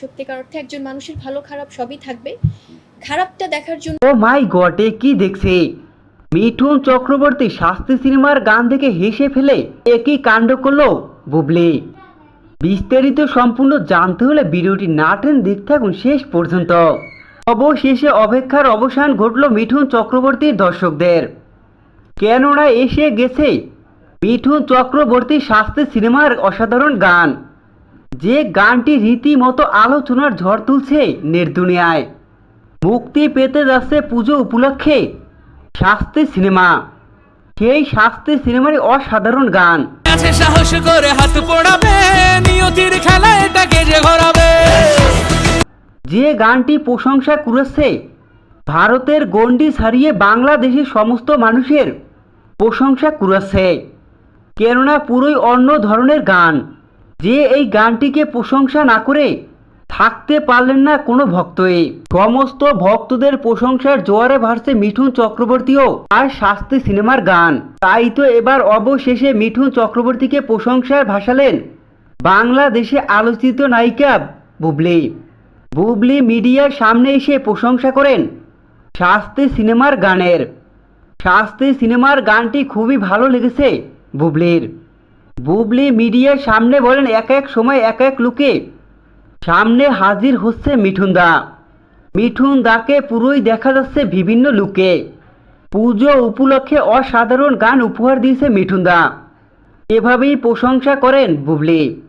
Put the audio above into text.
সত্যিকার অর্থে একজন মানুষের ভালো, খারাপ সবই থাকবে। খারাপটা দেখার জন্য ও মাই এ কি দেখছে? মিঠুন চক্রবর্তী শাস্তি সিনেমার গান দেখে হেসে ফেলে। একই কাণ্ড করল, বুবলি? বিস্তারিত সম্পূর্ণ জানতে হলে ভিডিওটি না টেন দেখতে থাকুন শেষ পর্যন্ত। অবশেষে অপেক্ষার অবসান ঘটলো মিঠুন চক্রবর্তীর দর্শকদের। কেননা এসে গেছে মিঠুন চক্রবর্তী শাস্তি সিনেমার অসাধারণ গান। যে গানটি রীতিমতো আলোচনার ঝড় তুলছে নির্দুনিয়ায়। মুক্তি পেতে যাচ্ছে পুজো উপলক্ষে শাস্তি সিনেমা। সেই শাস্তি সিনেমারই অসাধারণ গান। আছে সাহস করে হাত পড়াবে নিয়তির খেলা এটাকে যে ঘোরাবে। যে গানটি প্রশংসা করেছে ভারতের গণ্ডি ছাড়িয়ে বাংলাদেশের সমস্ত মানুষের প্রশংসা করেছে। কেননা পুরোই অন্য ধরনের গান। যে এই গানটিকে প্রশংসা না করে থাকতে পারলেন না কোনো ভক্তই। সমস্ত ভক্তদের প্রশংসার জোয়ারে ভাসছে মিঠুন চক্রবর্তীও আর শাস্তি সিনেমার গান। তাই তো এবার অবশেষে মিঠুন চক্রবর্তীকে প্রশংসায় ভাসালেন বাংলাদেশে আলোচিত নায়িকা বুবলি। বুবলি মিডিয়ার সামনে এসে প্রশংসা করেন শাস্তি সিনেমার গানের। শাস্তি সিনেমার গানটি খুবই ভালো লেগেছে বুবলির। বুবলি মিডিয়ার সামনে বলেন এক এক সময় এক এক লুকে। সামনে হাজির হচ্ছে মিঠুন দা। মিঠুন দাকে পুরোই দেখা যাচ্ছে বিভিন্ন লুকে। পুজো উপলক্ষে অসাধারণ গান উপহার দিয়েছে মিঠুন দা। এভাবেই প্রশংসা করেন বুবলি।